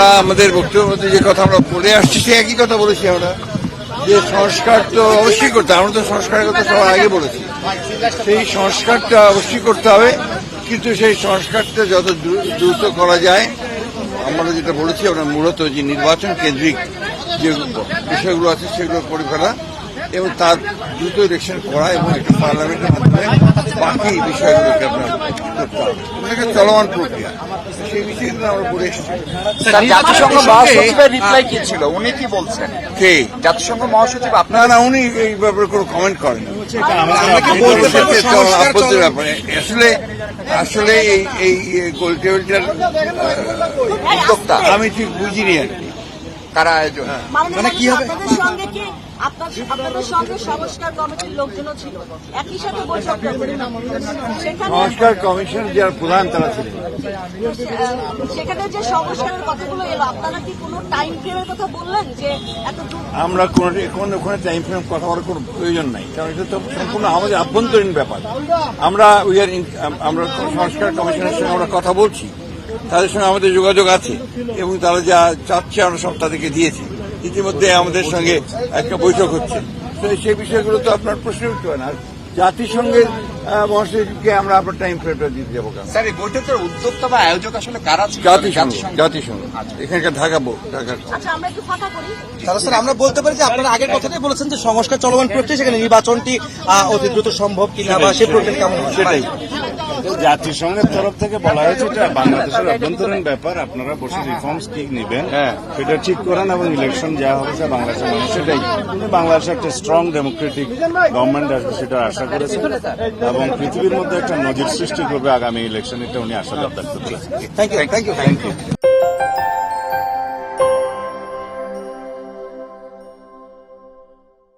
আমরা, আমাদের বক্তব্যের মধ্যে যে কথা আমরা বলে আসছি সে একই কথা বলেছি আমরা। যে সংস্কার তো অবশ্যই করতে আমরা তো সংস্কারের কথা সবার আগে বলেছি। সেই সংস্কারটা অবশ্যই করতে হবে, কিন্তু সেই সংস্কারটা যত দ্রু- দ্রুত করা যায়, আমরা যেটা বলেছি, আমরা মূলত যে নির্বাচন কেন্দ্রিক যে বিষয়গুলো আছে, সেগুলো করে ফেলা এবং তার দ্রুত ইলেকশন করা এবং একটা পার্লামেন্টের মাধ্যমে বাকি বিষয়গুলোকে আপনার একটা চলমান প্রক্রিয়া। সেই বিষয়গুলো আমরা বলে এসেছি। জাতিসংঘ মহাসচিবের রিপ্লাই কি ছিল? উনি কি বলছেন? কে? জাতিসংঘ মহাসচিব না আপনার না উনি এই ব্যাপারে কোনো কমেন্ট করেন? ব্যাপারে। আসলে আসলে এই এই গোল টেবিলটার উদ্যোক্তা। আমি ঠিক বুঝিনি আর কি। কারা আয়োজন। মানে কি হবে? আপনাদের সঙ্গে কি আপনার আপনাদের সঙ্গে সংস্কার কমিটির লোকজনও ছিল। একই সাথে বৈঠক সংস্কার কমিশন যারা প্রধান তারা ছিলেন সেখানে যে সংস্কারের কথাগুলো এলো আপনারা কি কোনো টাইম ফ্রেমের কথা বললেন যে এত আমরা কোনো কোনো ওখানে টাইম ফ্রেম কথা বলার কোনো প্রয়োজন নাই। কারণ এটা তো সম্পূর্ণ আমাদের আভ্যন্তরীণ ব্যাপার। আমরা উই আর আমরা সংস্কার কমিশনের সঙ্গে আমরা কথা বলছি। তাদের সঙ্গে আমাদের যোগাযোগ আছে এবং তারা যা চাচ্ছে আমরা সব তাদেরকে দিয়েছি। ইতিমধ্যে আমাদের সঙ্গে একটা বৈঠক হচ্ছে। তো সেই বিষয়গুলো তো আপনার প্রশ্ন উঠতে না। জাতিসংঘের মহাসচিবকে আমরা আপনার টাইম ফ্রেমটা দিতে যাব কেন? স্যার এই বৈঠকের উদ্যোক্তা বা আয়োজক আসলে কারা ছিল জাতিসংঘ জাতিসংঘ। এখানকার ঢাকা ঢাকার আচ্ছা আমরা একটু ফাঁকা করি তাহলে স্যার আমরা বলতে পারি যে আপনারা আগের কথাটাই বলেছেন যে সংস্কার চলমান প্রক্রিয়া সেখানে নির্বাচনটি অতি দ্রুত সম্ভব কিনা বা সেই প্রক্রিয়া কেমন সেটাই। জাতিসংঘের তরফ থেকে বলা হয়েছে এটা বাংলাদেশের অভ্যন্তরীণ ব্যাপার। আপনারা বসে রিফর্মস কি নেবেন। হ্যাঁ। সেটা ঠিক করেন এবং ইলেকশন যা হবে সেটা বাংলাদেশের মানুষ সেটাই। বাংলাদেশে একটা স্ট্রং ডেমোক্রেটিক গভর্নমেন্ট আসবে সেটা আশা করেছেন। এবং পৃথিবীর মধ্যে একটা নজির সৃষ্টি করবে আগামী ইলেকশন এটা উনি আশা ব্যক্ত করেছেন। Thank you thank you thank you